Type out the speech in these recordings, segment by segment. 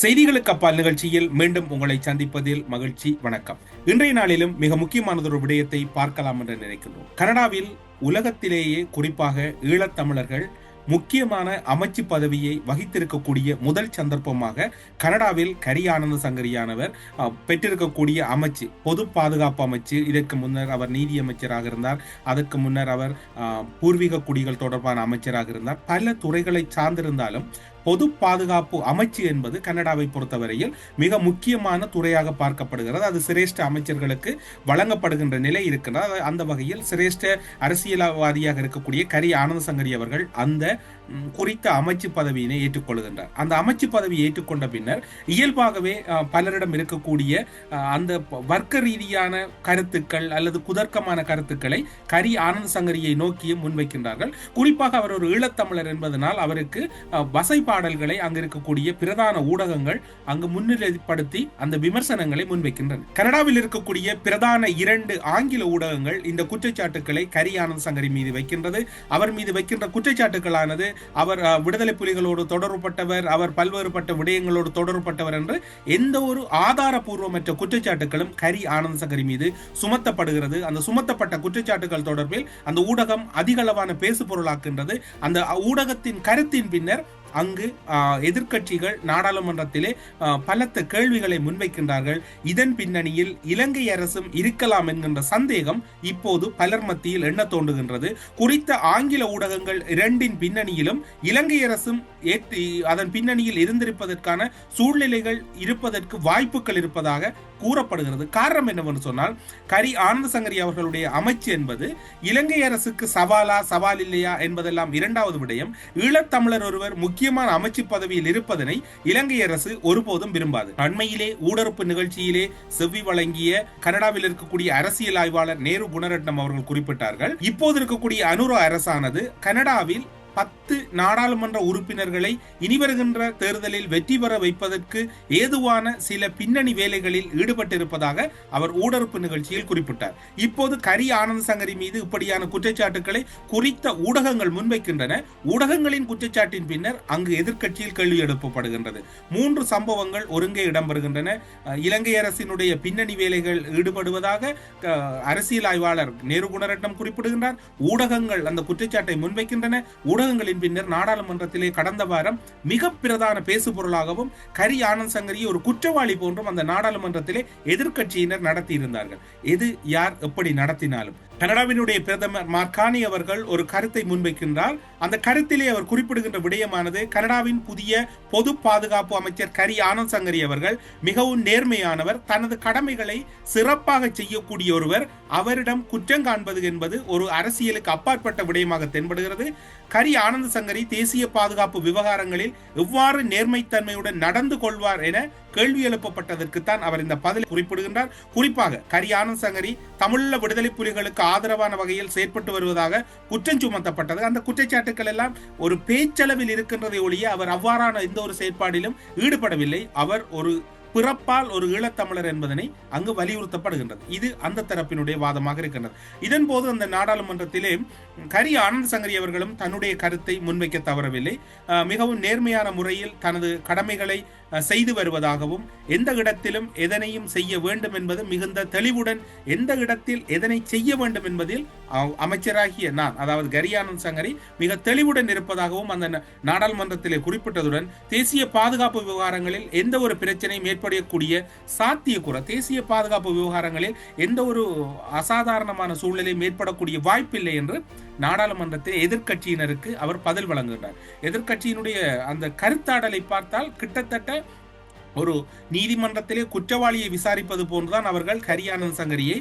செய்திகளுக்கு அப்பால் நிகழ்ச்சியில் மீண்டும் உங்களை சந்திப்பதில் மகிழ்ச்சி வணக்கம். இன்றைய நாளிலும் மிக முக்கியமானதொரு விடயத்தை பார்க்கலாம் என்று நினைக்கின்றோம். கனடாவில் உலகத்திலேயே குறிப்பாக ஈழத்தமிழர்கள் முக்கியமான அமைச்சு பதவியை வகித்திருக்கக்கூடிய முதல் சந்தர்ப்பமாக கனடாவில் கரி ஆனந்த சங்கரியானவர் பெற்றிருக்கக்கூடிய அமைச்சு பொது பாதுகாப்பு அமைச்சு இதற்கு முன்னர் அவர் நீதி அமைச்சராக இருந்தார் அதற்கு முன்னர் அவர் பூர்வீக குடிகள் தொடர்பான அமைச்சராக இருந்தார். பல துறைகளை சார்ந்திருந்தாலும் பொது பாதுகாப்பு அமைச்சு என்பது கனடாவை பொறுத்தவரையில் மிக முக்கியமான துறையாக பார்க்கப்படுகிறது. அது சிரேஷ்ட அமைச்சர்களுக்கு வழங்கப்படுகின்ற நிலை இருக்கின்றது. அந்த வகையில் சிரேஷ்ட அரசியல்வாதியாக இருக்கக்கூடிய கரி ஆனந்த சங்கரி அவர்கள் அந்த குறித்த அமைச்சு பதவியினை ஏற்றுக்கொள்கின்றார். அந்த அமைச்சு பதவியை ஏற்றுக்கொண்ட பின்னர் இயல்பாகவே பலரிடம் இருக்கக்கூடிய அந்த வர்க்க ரீதியான கருத்துக்கள் அல்லது குதர்க்கமான கருத்துக்களை கரி ஆனந்த் சங்கரியை நோக்கியும் முன்வைக்கின்றார்கள். குறிப்பாக அவர் ஒரு ஈழத்தமிழர் என்பதனால் அவருக்கு வசை பாடல்களை அங்கு இருக்கக்கூடிய பிரதான ஊடகங்கள் அங்கு முன்னிலைப்படுத்தி அந்த விமர்சனங்களை முன்வைக்கின்றன. கனடாவில் இருக்கக்கூடிய பிரதான இரண்டு ஆங்கில ஊடகங்கள் இந்த குற்றச்சாட்டுக்களை கரி ஆனந்த் சங்கரி மீது வைக்கின்றது. அவர் மீது வைக்கின்ற குற்றச்சாட்டுகளானது அவர் விடுதலை புலிகளோடு தொடர்புபட்டவர் அவர் பல்வேறுபட்ட விடயங்களோடு தொடர்புபட்டவர் என்று எந்த ஒரு ஆதாரபூர்வமற்ற குற்றச்சாட்டுகளும் கரி ஆனந்த் சங்கரி மீது சுமத்தப்படுகிறது. அந்த சுமத்தப்பட்ட குற்றச்சாட்டுகள் தொடர்பில் அந்த ஊடகம் அதிகளவான பேசுபொருளாக்குகின்றது. அந்த ஊடகத்தின் கருத்தின் பின்னர் அங்கு எதிர்கட்சிகள் எதிர்க்கட்சிகள் நாடாளுமன்றத்திலே பலத்த கேள்விகளை முன்வைக்கின்றார்கள். இதன் பின்னணியில் இலங்கை அரசும் இருக்கலாம் என்கின்ற சந்தேகம் இப்போது பலர் மத்தியில் எண்ண தோன்றுகின்றது. குறித்த ஆங்கில ஊடகங்கள் இரண்டின் பின்னணியிலும் இலங்கை அரசும் ஏற்றி அதன் பின்னணியில் இருந்திருப்பதற்கான சூழ்நிலைகள் இருப்பதற்கு வாய்ப்புகள் இருப்பதாக கூறப்படுகிறது. காரணம் என்னவென்று சொன்னால் கரி ஆனந்த சங்கரி அவர்களுடைய அமைச்சு என்பது இலங்கை அரசுக்கு சவாலா சவால் இல்லையா என்பதெல்லாம் இரண்டாவது விடயம். ஈழத்தமிழர் ஒருவர் முக்கியமான அமைச்சு பதவியில் இருப்பதனை இலங்கை அரசு ஒருபோதும் விரும்பாது. அண்மையிலே ஊடறுப்பு நிகழ்ச்சியிலே செவ்வி வழங்கிய கனடாவில் இருக்கக்கூடிய அரசியல் ஆய்வாளர் நேரு குணரட்னம் அவர்கள் குறிப்பிட்டார்கள். இப்போது இருக்கக்கூடிய அனுரா அரசானது கனடாவில் பத்து நாடாளுமன்ற உறுப்பினர்களை இனி வருகின்ற தேர்தலில் வெற்றி பெற வைப்பதற்கு ஏதுவான சில பின்னணி வேலைகளில் ஈடுபட்டிருப்பதாக அவர் ஊடறுப்பு நிகழ்ச்சியில் குறிப்பிட்டார். இப்போது கரி ஆனந்த் சங்கரி மீது இப்படியான குற்றச்சாட்டுக்களை குறித்த ஊடகங்கள் முன்வைக்கின்றன. ஊடகங்களின் குற்றச்சாட்டின் பின்னர் அங்கு எதிர்க்கட்சியில் கேள்வி எழுப்பப்படுகின்றது. மூன்று சம்பவங்கள் ஒருங்கே இடம்பெறுகின்றன. இலங்கை அரசினுடைய பின்னணி வேலைகள் ஈடுபடுவதாக அரசியல் ஆய்வாளர் நேரு குணரட்னம் குறிப்பிடுகின்றார். ஊடகங்கள் அந்த குற்றச்சாட்டை முன்வைக்கின்றன. ஊடகங்களின் பின்னர் நாடாளுமன்றத்திலே கடந்த வாரம் மிக பிரதான பேசுபொருளாகவும் கரி ஆனந்த் சங்கரியை ஒரு குற்றவாளி போன்றும் அந்த நாடாளுமன்றத்திலே எதிர்க்கட்சியினர் நடத்தியிருந்தார்கள். எது யார் எப்படி நடத்தினாலும். கனடாவினுடைய பிரதமர் மார்கானி அவர்கள் ஒரு கருத்தை முன்வைக்கின்றார். அந்த கருத்திலே அவர் குறிப்பிடுகின்ற விடயமானது கனடாவின் புதிய பொது பாதுகாப்பு அமைச்சர் கரி ஆனந்த் சங்கரி அவர்கள் மிகவும் நேர்மையானவர் தனது கடமைகளை சிறப்பாக செய்யக்கூடிய ஒருவர். அவரிடம் குற்றம் காண்பது என்பது ஒரு அரசியலுக்கு அப்பாற்பட்ட விடயமாக தென்படுகிறது. கரி ஆனந்த சங்கரி தேசிய பாதுகாப்பு விவகாரங்களில் எவ்வாறு நேர்மைத்தன்மையுடன் நடந்து கொள்வார் என கேள்வி எழுப்பப்பட்டதற்குத்தான் அவர் இந்த பதிலை குறிப்பிடுகின்றார். குறிப்பாக கரி ஆனந்த் சங்கரி தமிழீழ விடுதலை புலிகளுக்கு ஆதரவான வகையில் செயற்பட்டு வருவதாக குற்றம் சுமத்தப்பட்டது. அந்த குற்றச்சாட்டுக்கள் எல்லாம் ஒரு பேச்சளவில் இருக்கின்றதை ஒழிய அவர் அவ்வாறான எந்த ஒரு செயற்பாடிலும் ஈடுபடவில்லை. அவர் ஒரு பிறப்பால் ஒரு ஈழத்தமிழர் என்பதனை அங்கு வலியுறுத்தப்படுகின்றது. இது அந்த தரப்பினுடைய வாதமாக இருக்கின்றது. இதன் போது அந்த நாடாளுமன்றத்திலே கரி ஆனந்த் சங்கரி அவர்களும் தன்னுடைய கருத்தை முன்வைக்க தவறவில்லை. மிகவும் நேர்மையான முறையில் தனது கடமைகளை செய்து வருவதாகவும் எந்த இடத்திலும் எதனையும் செய்ய வேண்டும் என்பது மிகுந்த தெளிவுடன் எந்த இடத்தில் எதனை செய்ய வேண்டும் என்பதில் அமைச்சராகிய நான் அதாவது கரியானந்த் சங்கரி மிக தெளிவுடன் இருப்பதாகவும் அந்த நாடாளுமன்றத்திலே குறிப்பிட்டதுடன் தேசிய பாதுகாப்பு விவகாரங்களில் எந்த ஒரு பிரச்சனையும் ஏற்படக்கூடிய சாத்தியக்கூற தேசிய பாதுகாப்பு விவகாரங்களில் எந்த ஒரு அசாதாரணமான சூழ்நிலையும் ஏற்படக்கூடிய வாய்ப்பில்லை என்று நாடாளுமன்றத்தில் எதிர்க்கட்சியினருக்கு அவர் பதில் வழங்குகிறார் எதிர்க்கட்சியினுடைய அந்த கருத்தாடலை பார்த்தால் கிட்டத்தட்ட ஒரு நீதிமன்றத்திலே குற்றவாளியை விசாரிப்பது போன்றுதான் அவர்கள் ஹரியானந்த் சங்கரியை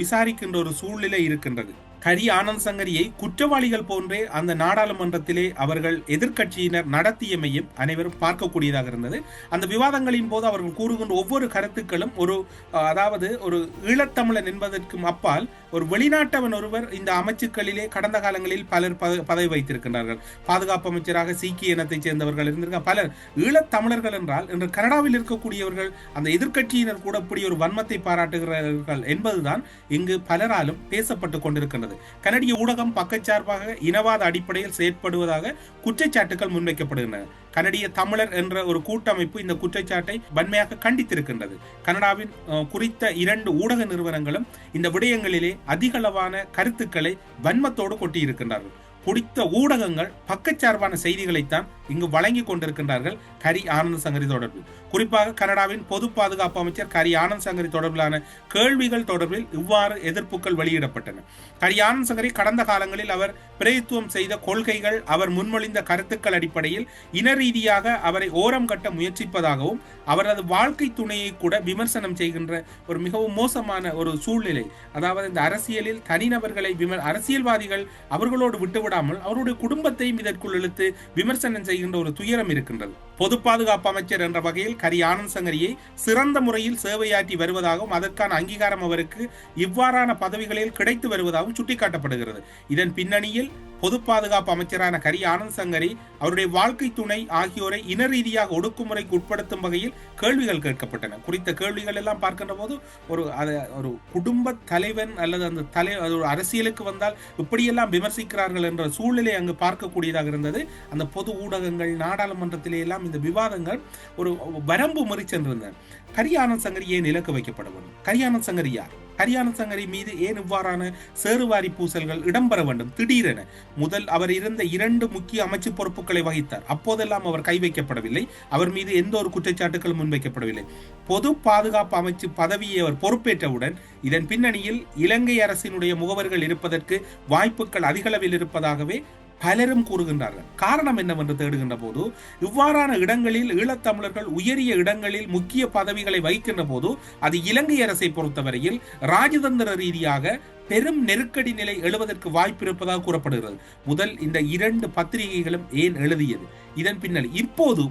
விசாரிக்கின்ற ஒரு சூழ்நிலை இருக்கின்றது. கரி ஆனந்த் சங்கரியை குற்றவாளிகள் போன்றே அந்த நாடாளுமன்றத்திலே அவர்கள் எதிர்க்கட்சியினர் நடத்தியமையும் அனைவரும் பார்க்கக்கூடியதாக இருந்தது. அந்த விவாதங்களின் போது அவர்கள் கூறுகின்ற ஒவ்வொரு கருத்துக்களும் ஒரு அதாவது ஒரு ஈழத்தமிழன் என்பதற்கும் அப்பால் ஒரு வெளிநாட்டவன் ஒருவர் இந்த அமைச்சுக்களிலே கடந்த காலங்களில் பலர் பத- பதவி வைத்திருக்கின்றார்கள். பாதுகாப்பு அமைச்சராக சீக்கிய இனத்தைச் சேர்ந்தவர்கள் இருந்திருக்க பலர் ஈழத்தமிழர்கள் என்றால் இன்று கனடாவில் இருக்கக்கூடியவர்கள் அந்த எதிர்க்கட்சியினர் கூட இப்படி ஒரு வன்மத்தை பாராட்டுகிறார்கள் என்பதுதான் இங்கு பலராலும் பேசப்பட்டு கொண்டிருக்கின்றது. வருகிறது கனடிய ஊடகம் பக்கச்சார்பாக இனவாத அடிப்படையில் செயற்படுவதாக குற்றச்சாட்டுகள் முன்வைக்கப்படுகின்றன. கனடிய தமிழர் என்ற ஒரு கூட்டமைப்பு இந்த குற்றச்சாட்டை வன்மையாக கண்டித்திருக்கின்றது. கனடாவின் குறித்த இரண்டு ஊடக நிறுவனங்களும் இந்த விடயங்களிலே அதிகளவான கருத்துக்களை வன்மத்தோடு கொட்டியிருக்கின்றார்கள். பிடித்த ஊடகங்கள் பக்கச்சார்பான செய்திகளைத்தான் இங்கு வழங்கி கொண்டிருக்கின்றார்கள் கரி ஆனந்த் சங்கரி தொடர்பில். குறிப்பாக கனடாவின் பொது பாதுகாப்பு அமைச்சர் கரி ஆனந்த் சங்கரி தொடர்பிலான கேள்விகள் தொடர்பில் இவ்வாறு எதிர்ப்புகள் வெளியிடப்பட்டன. கரி ஆனந்த் சங்கரி கடந்த காலங்களில் அவர் பிரதித்துவம் செய்த கொள்கைகள் அவர் முன்மொழிந்த கருத்துக்கள் அடிப்படையில் இன ரீதியாக அவரை ஓரம் கட்ட முயற்சிப்பதாகவும் அவரது வாழ்க்கை துணையை கூட விமர்சனம் செய்கின்ற ஒரு மிகவும் மோசமான ஒரு சூழ்நிலை. அதாவது இந்த அரசியலில் தனிநபர்களை விமர் அரசியல்வாதிகள் அவர்களோடு விட்டுவிட விட்டுவிடாமல் அவருடைய குடும்பத்தையும் இதற்குள் இழுத்து விமர்சனம் செய்கின்ற ஒரு துயரம் இருக்கின்றது. பொது பாதுகாப்பு அமைச்சர் என்ற வகையில் கரி ஆனந்த் சங்கரியை சிறந்த முறையில் சேவையாற்றி வருவதாகவும் அதற்கான அங்கீகாரம் அவருக்கு இவ்வாறான பதவிகளில் கிடைத்து வருவதாகவும் சுட்டிக்காட்டப்படுகிறது. இதன் பின்னணியில் பொது பாதுகாப்பு அமைச்சரான கரி ஆனந்த் சங்கரி அவருடைய வாழ்க்கை துணை ஆகியோரை இன ரீதியாக ஒடுக்குமுறைக்கு உட்படுத்தும் வகையில் கேள்விகள் கேட்கப்பட்டன. குறித்த கேள்விகள் எல்லாம் பார்க்கின்ற போது ஒரு அது ஒரு குடும்ப தலைவன் அல்லது அந்த தலை அது ஒரு அரசியலுக்கு வந்தால் இப்படியெல்லாம் விமர்சிக்கிறார்கள் என்ற சூழ்நிலை அங்கு பார்க்கக்கூடியதாக இருந்தது. அந்த பொது ஊடகங்கள் நாடாளுமன்றத்திலே எல்லாம் இந்த விவாதங்கள் ஒரு வரம்பு மீறி சென்றிருந்தன. கரியானந்த் சங்கரி ஏன் இலக்கு வைக்கப்பட வேண்டும் கரியானந்த் சங்கரி யார்? கரியானந்த் சங்கரி மீது ஏன் இவ்வாறான சேறுவாரி பூசல்கள் இடம்பெற வேண்டும்? திடீரென முதல் அவர் இருந்த இரண்டு முக்கிய அமைச்சு பொறுப்புகளை வகித்தார். அப்போதெல்லாம் அவர் கை வைக்கப்படவில்லை. அவர் மீது எந்த ஒரு குற்றச்சாட்டுகளும் முன்வைக்கப்படவில்லை. பொது பாதுகாப்பு அமைச்சு பதவியை அவர் பொறுப்பேற்றவுடன் இதன் பின்னணியில் இலங்கை அரசினுடைய முகவர்கள் இருப்பதற்கு வாய்ப்புகள் அதிகளவில் இருப்பதாகவே பலரும் கூறுகின்றார்கள். காரணம் என்னவென்று தேடுகின்ற போது இவ்வாறான இடங்களில் ஈழத்தமிழர்கள் உயரிய இடங்களில் முக்கிய பதவிகளை வகிக்கின்ற போது அது இலங்கை அரசை பொறுத்தவரையில் ராஜதந்திர ரீதியாக பெரும் நெருக்கடி நிலை எழுவதற்கு வாய்ப்பு இருப்பதாக கூறப்படுகிறது. முதல் இந்த இரண்டு பத்திரிகைகளும் ஏன் எழுதியது? இதன் பின்னர் இப்போது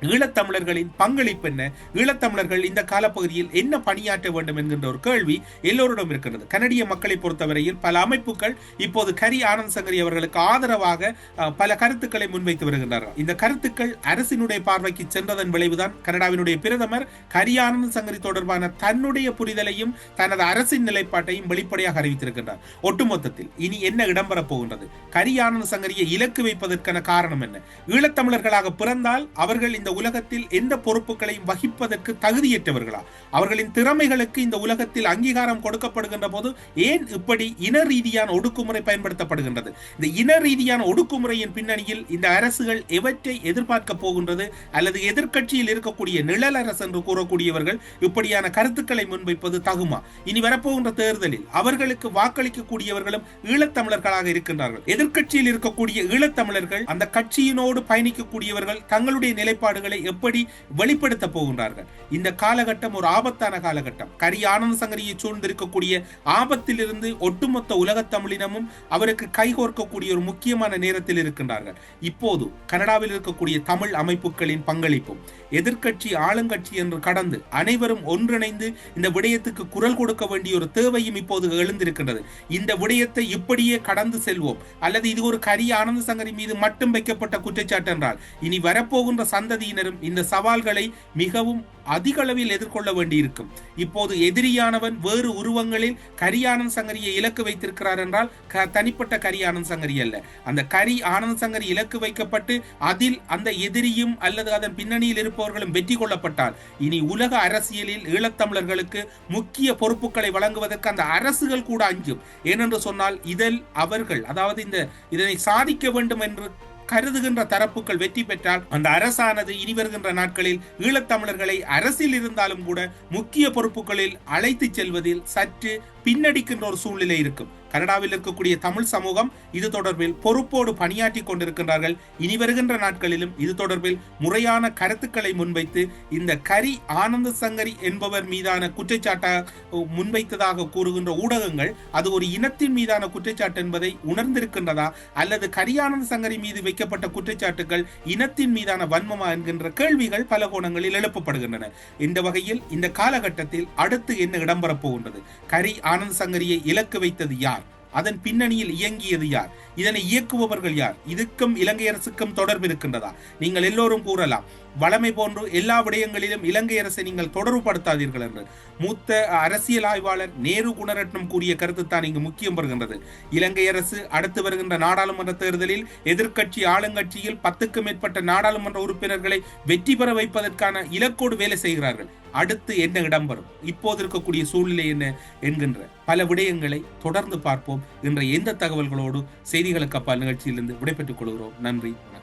ஈழத்தமிழர்களின் பங்களிப்பு என்ன? ஈழத்தமிழர்கள் இந்த காலப்பகுதியில் என்ன பணியாற்ற வேண்டும் என்கின்ற ஒரு கேள்வி எல்லோரிடம் இருக்கிறது. கனடிய மக்களை பொறுத்தவரையில் பல அமைப்புகள் இப்போது கரி ஆனந்த் சங்கரி அவர்களுக்கு ஆதரவாக பல கருத்துக்களை முன்வைத்து வருகின்றார்கள். இந்த கருத்துக்கள் அரசினுடைய பார்வைக்கு சென்றதன் விளைவுதான் கனடாவினுடைய பிரதமர் கரி ஆனந்த் சங்கரி தொடர்பான தன்னுடைய புரிதலையும் தனது அரசின் நிலைப்பாட்டையும் வெளிப்படையாக அறிவித்திருக்கின்றார். ஒட்டுமொத்தத்தில் இனி என்ன இடம்பெறப் போகின்றது? கரி ஆனந்த் சங்கரியை இலக்கு வைப்பதற்கான காரணம் என்ன? ஈழத்தமிழர்களாக பிறந்தால் அவர்கள் இந்த இந்த உலகத்தில் எந்த பொறுப்புகளையும் வகிப்பதற்கு தகுதியற்றவர்களா? அவர்களின் திறமைகளுக்கு இந்த உலகத்தில் அங்கீகாரம் கொடுக்கப்படுகின்ற போது ஏன் இப்படி இன ரீதியான ஒடுக்குமுறை பயன்படுத்தப்படுகின்றது? இந்த இன ரீதியான ஒடுக்குமுறையின் பின்னணியில் இந்த அரசுகள் எவற்றை எதிர்பார்க்க போகின்றது? அல்லது எதிர்கட்சியில் இருக்கக்கூடிய நிழல் அரசு என்று கூறக்கூடியவர்கள் இப்படியான கருத்துக்களை முன்வைப்பது தகுமா? இனி வரப்போகின்ற தேர்தலில் அவர்களுக்கு வாக்களிக்கக்கூடியவர்களும் ஈழத்தமிழர்களாக இருக்கின்றார்கள். எதிர்கட்சியில் இருக்கக்கூடிய ஈழத்தமிழர்கள் அந்த கட்சியினோடு பயணிக்கக்கூடியவர்கள் தங்களுடைய நிலைப்பாடு நிலைப்பாடுகளை எப்படி வெளிப்படுத்த போகின்றார்கள்? இந்த காலகட்டம் ஒரு ஆபத்தான காலகட்டம். கரி ஆனந்த சங்கரியை சூழ்ந்திருக்கக்கூடிய ஆபத்திலிருந்து ஒட்டுமொத்த உலகத் தமிழினமும் அவருக்கு கைகோர்க்கக்கூடிய ஒரு முக்கியமான நேரத்தில் இருக்கின்றார்கள். இப்போது கனடாவில் இருக்கக்கூடிய தமிழ் அமைப்புகளின் பங்களிப்பும் எதிர்கட்சி ஆளுங்கட்சி என்று கடந்து அனைவரும் ஒன்றிணைந்து இந்த விடயத்துக்கு குரல் கொடுக்க வேண்டிய ஒரு தேவையும் இப்போது எழுந்திருக்கின்றது. இந்த விடயத்தை இப்படியே கடந்து செல்வோம். அல்லது இது ஒரு கரிய ஆனந்த சங்கரி மீது மட்டும் வைக்கப்பட்ட குற்றச்சாட்டு என்றால் இனி வரப்போகின்ற சந்ததி சந்ததியினரும் இந்த சவால்களை மிகவும் அதிக அளவில் எதிர்கொள்ள வேண்டியிருக்கும். இப்போது எதிரியானவன் வேறு உருவங்களில் கரியானந்த் சங்கரியை இலக்கு வைத்திருக்கிறார் என்றால் தனிப்பட்ட கரி ஆனந்த் சங்கரி அல்ல. அந்த கரி ஆனந்த் சங்கரி இலக்கு வைக்கப்பட்டு அதில் அந்த எதிரியும் அல்லது அதன் பின்னணியில் இருப்பவர்களும் வெற்றி கொள்ளப்பட்டால் இனி உலக அரசியலில் ஈழத்தமிழர்களுக்கு முக்கிய பொறுப்புகளை வழங்குவதற்கு அந்த அரசுகள் கூட அஞ்சும். ஏனென்று சொன்னால் இதில் அவர்கள் அதாவது இந்த இதனை சாதிக்க வேண்டும் என்று கருதுகின்ற தரப்புகள் வெற்றி பெற்றால் அந்த அரசானது இனி வருகின்ற நாட்களில் ஈழத்தமிழர்களை அரசில் இருந்தாலும் கூட முக்கிய பொறுப்புகளில் அழைத்து செல்வதில் சற்று பின்னடிக்கின்ற ஒரு சூழ்நிலை இருக்கும். கனடாவில் இருக்கக்கூடிய தமிழ் சமூகம் இது தொடர்பில் பொறுப்போடு பணியாற்றி கொண்டிருக்கின்றார்கள். இனி வருகின்ற நாட்களிலும் இது தொடர்பில் முறையான கருத்துக்களை முன்வைத்து இந்த கரி ஆனந்த சங்கரி என்பவர் மீதான குற்றச்சாட்டாக முன்வைத்ததாக கூறுகின்ற ஊடகங்கள் அது ஒரு இனத்தின் மீதான குற்றச்சாட்டு என்பதை உணர்ந்திருக்கின்றதா? அல்லது கரி ஆனந்த சங்கரி மீது வைக்கப்பட்ட குற்றச்சாட்டுகள் இனத்தின் மீதான வன்மமா என்கின்ற கேள்விகள் பல கோணங்களில் எழுப்பப்படுகின்றன. இந்த வகையில் இந்த காலகட்டத்தில் அடுத்து என்ன இடம்பெறப் போகின்றது? கரி ஆனந்த் சங்கரியை இலக்கு வைத்தது யார்? அதன் பின்னணியில் இயங்கியது யார்? இதனை இயக்குபவர்கள் யார்? இதுக்கும் இலங்கை அரசுக்கும் தொடர்பு இருக்கின்றதா? நீங்கள் எல்லோரும் கூறலாம். வளமை போன்று எல்லா விடயங்களிலும் இலங்கை அரசை நீங்கள் தொடர்புபடுத்தாதீர்கள் என்று. மூத்த அரசியல் ஆய்வாளர் நேரு குணரட்னம் கூறிய கருத்து தான் இங்கு முக்கியம் வருகின்றது இலங்கை அரசு அடுத்து வருகின்ற நாடாளுமன்ற தேர்தலில் எதிர்க்கட்சி ஆளுங்கட்சியில் பத்துக்கும் மேற்பட்ட நாடாளுமன்ற உறுப்பினர்களை வெற்றி பெற வைப்பதற்கான இலக்கோடு வேலை செய்கிறார்கள். அடுத்து என்ன இடம்பெறும் இப்போது இருக்கக்கூடிய சூழ்நிலை என்ன என்கின்ற பல விடயங்களை தொடர்ந்து பார்ப்போம். என்ற எந்த தகவல்களோடு செய்திகளுக்கு அப்பால் நிகழ்ச்சியிலிருந்து விடைபெற்றுக் கொள்கிறோம். நன்றி வணக்கம்.